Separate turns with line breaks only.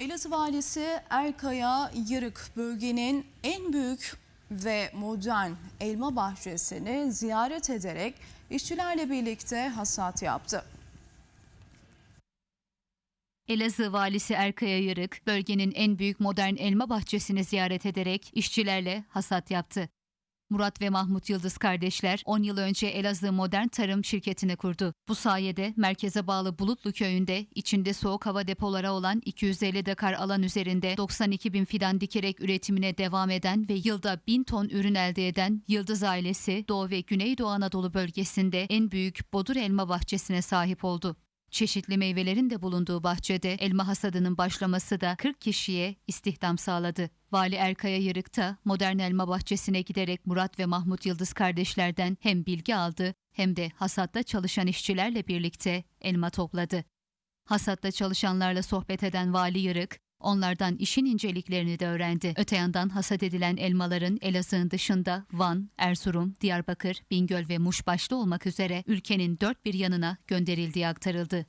Elazığ valisi Erkaya Yarık bölgenin en büyük ve modern elma bahçesini ziyaret ederek işçilerle birlikte hasat yaptı.
Elazığ valisi Erkaya Yarık, bölgenin en büyük modern elma bahçesini ziyaret ederek işçilerle hasat yaptı. Murat ve Mahmut Yıldız kardeşler 10 yıl önce Elazığ Modern Tarım şirketini kurdu. Bu sayede merkeze bağlı Bulutlu köyünde içinde soğuk hava depoları olan 250 dekar alan üzerinde 92 bin fidan dikerek üretimine devam eden ve yılda 1000 ton ürün elde eden Yıldız ailesi Doğu ve Güneydoğu Anadolu bölgesinde en büyük bodur elma bahçesine sahip oldu. Çeşitli meyvelerin de bulunduğu bahçede elma hasadının başlaması da 40 kişiye istihdam sağladı. Vali Erkaya Yarık da modern elma bahçesine giderek Murat ve Mahmut Yıldız kardeşlerden hem bilgi aldı hem de hasatta çalışan işçilerle birlikte elma topladı. Hasatta çalışanlarla sohbet eden Vali Yarık, onlardan işin inceliklerini de öğrendi. Öte yandan hasat edilen elmaların Elazığ'ın dışında Van, Erzurum, Diyarbakır, Bingöl ve Muş başta olmak üzere ülkenin dört bir yanına gönderildiği aktarıldı.